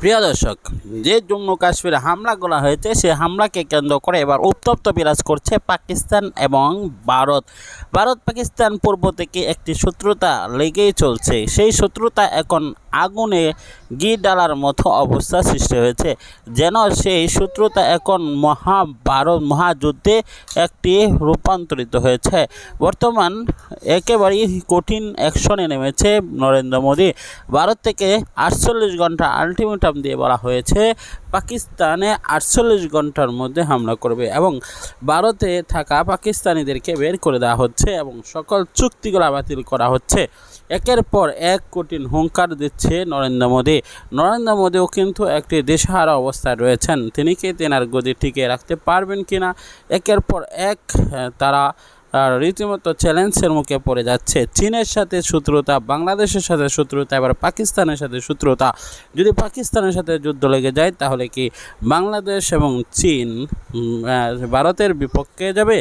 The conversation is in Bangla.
প্রিয় দর্শক, যে জম্মু কাশ্মীরে হামলা করা হয়েছে, সে হামলাকে কেন্দ্র করে এবার উত্তপ্ত বিরাজ করছে পাকিস্তান এবং ভারত। ভারত পাকিস্তান পূর্ব থেকে একটি শত্রুতা লেগেই চলছে। সেই শত্রুতা এখন আগুনে ঘি ডালার মতো অবস্থা সৃষ্টি হয়েছে। যেন সেই শত্রুতা এখন মহা ভারত মহাযুদ্ধে একটি রূপান্তরিত হয়েছে। বর্তমান একেবারেই কঠিন অ্যাকশনে নেমেছে নরেন্দ্র মোদী। ভারত থেকে আটচল্লিশ ঘণ্টা আলটিমেটাম দিয়ে বলা হয়েছে, পাকিস্তানে আটচল্লিশ ঘণ্টার মধ্যে হামলা করবে এবং ভারতে থাকা পাকিস্তানিদেরকে বের করে দেওয়া হচ্ছে এবং সকল চুক্তিগুলো বাতিল করা হচ্ছে। একের পর এক কঠিন হুঙ্কার দিচ্ছে নরেন্দ্র মোদী। নরেন্দ্র মোদীও কিন্তু একটি দেশহারা অবস্থায় রয়েছেন। তিনি কি তেনার গদি টিকিয়ে রাখতে পারবেন কিনা একের পর এক তারা আর রীতিমতো চ্যালেঞ্জের মুখে পড়ে যাচ্ছে। চীনের সাথে শত্রুতা, বাংলাদেশের সাথে শত্রুতা, এবার পাকিস্তানের সাথে শত্রুতা। যদি পাকিস্তানের সাথে যুদ্ধ লেগে যায়, তাহলে কি বাংলাদেশ এবং চীন ভারতের বিপক্ষে যাবে?